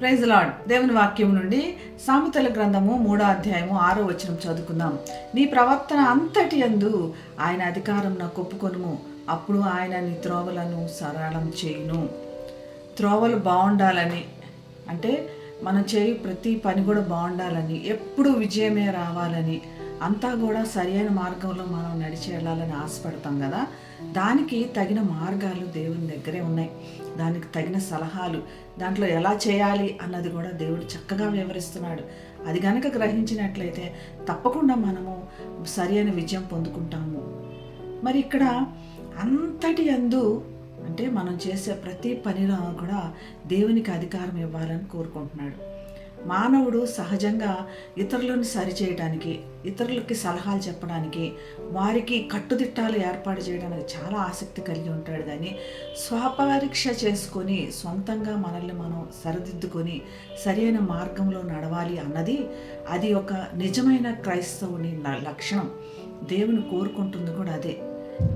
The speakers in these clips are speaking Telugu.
ప్రైజ్ లాడ్ దేవుని వాక్యం నుండి సామెతల గ్రంథము మూడో అధ్యాయము ఆరో వచనం చదువుకుందాం. నీ ప్రవర్తన అంతటి యందు ఆయన అధికారం నాకు కొప్పుకొనుము అప్పుడు ఆయన నీ త్రోవలను సరళం చేయును. త్రోవలు బాగుండాలని అంటే మనం చేయు ప్రతి పని కూడా బాగుండాలని ఎప్పుడు విజయమే రావాలని అంతా కూడా సరైన మార్గంలో మనం నడిచి వెళ్ళాలని ఆశపడతాం కదా. దానికి తగిన మార్గాలు దేవుని దగ్గరే ఉన్నాయి. దానికి తగిన సలహాలు దాంట్లో ఎలా చేయాలి అన్నది కూడా దేవుడు చక్కగా వివరిస్తున్నాడు. అది కనుక గ్రహించినట్లయితే తప్పకుండా మనము సరైన విజయం పొందుకుంటాము. మరి ఇక్కడ అంతటి అందు అంటే మనం చేసే ప్రతి పనిలో కూడా దేవునికి అధికారం ఇవ్వాలని కోరుకుంటున్నాడు. మానవుడు సహజంగా ఇతరులను సరిచేయడానికి ఇతరులకి సలహాలు చెప్పడానికి వారికి కట్టుదిట్టాలు ఏర్పాటు చేయడానికి చాలా ఆసక్తి కలిగి ఉంటాడు. కానీ స్వపరీక్ష చేసుకొని సొంతంగా మనల్ని మనం సరిదిద్దుకొని సరైన మార్గంలో నడవాలి అన్నది అది ఒక నిజమైన క్రైస్తవుని లక్షణం. దేవుని కోరుకుంటుంది కూడా అదే.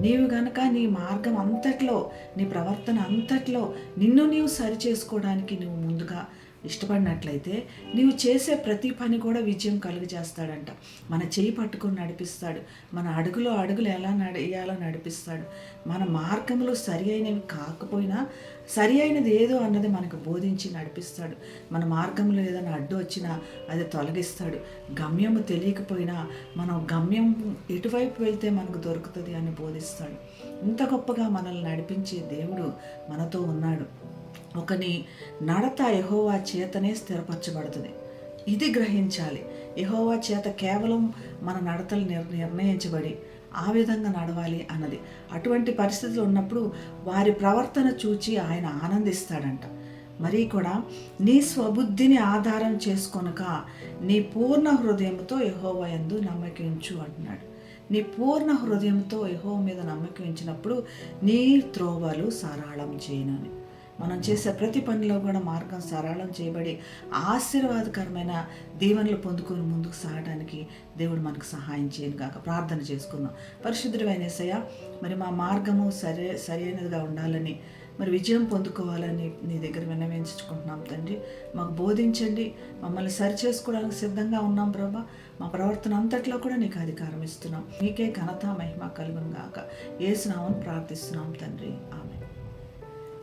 నీవు గనక నీ మార్గం అంతట్లో నీ ప్రవర్తన అంతట్లో నిన్ను నీవు సరి చేసుకోవడానికి నువ్వు ముందుగా ఇష్టపడినట్లయితే నీవు చేసే ప్రతి పని కూడా విజయం కలుగజేస్తాడంట. మన చేయి పట్టుకొని నడిపిస్తాడు. మన అడుగులో అడుగులు ఎలా నడియాలో నడిపిస్తాడు. మన మార్గంలో సరి అయినవి కాకపోయినా సరి అయినది ఏదో అన్నది మనకు బోధించి నడిపిస్తాడు. మన మార్గంలో ఏదైనా అడ్డు వచ్చినా అది తొలగిస్తాడు. గమ్యము తెలియకపోయినా మనం గమ్యం ఎటువైపు వెళ్తే మనకు దొరుకుతుంది అని బోధిస్తాడు. ఇంత గొప్పగా మనల్ని నడిపించే దేవుడు మనతో ఉన్నాడు. ఒకని నడత యహోవా చేతనే స్థిరపరచబడుతుంది. ఇది గ్రహించాలి. యహోవా చేత కేవలం మన నడతలు నిర్ నిర్ణయించబడి ఆ విధంగా నడవాలి అన్నది. అటువంటి పరిస్థితులు ఉన్నప్పుడు వారి ప్రవర్తన చూచి ఆయన ఆనందిస్తాడంట. మరి కూడా నీ స్వబుద్ధిని ఆధారం చేసుకొనక నీ పూర్ణ హృదయంతో యహోవా ఎందు నమ్మకించు అంటున్నాడు. నీ పూర్ణ హృదయంతో యహోవ మీద నమ్మకం ఇచ్చినప్పుడు నీ త్రోవలు సరళం చేయనని. మనం చేసే ప్రతి పనిలో కూడా మార్గం సరళం చేయబడి ఆశీర్వాదకరమైన దీవెనలు పొందుకొని ముందుకు సాగడానికి దేవుడు మనకు సహాయం చేయను కాక ప్రార్థన చేసుకుందాం. పరిశుద్ధుడమైన ఏసయ్య మరి మా మార్గము సరే సరైనదిగా ఉండాలని మరి విజయం పొందుకోవాలని నీ దగ్గర విన్నవించుకుంటున్నాం తండ్రి. మాకు బోధించండి. మమ్మల్ని సరి చేసుకోవడానికి సిద్ధంగా ఉన్నాం ప్రభా. మా ప్రవర్తన అంతట్లో కూడా నీకు అధికారం ఇస్తున్నాం. నీకే ఘనత మహిమ కలుగును గాక. ఏసునామని ప్రార్థిస్తున్నాం తండ్రి.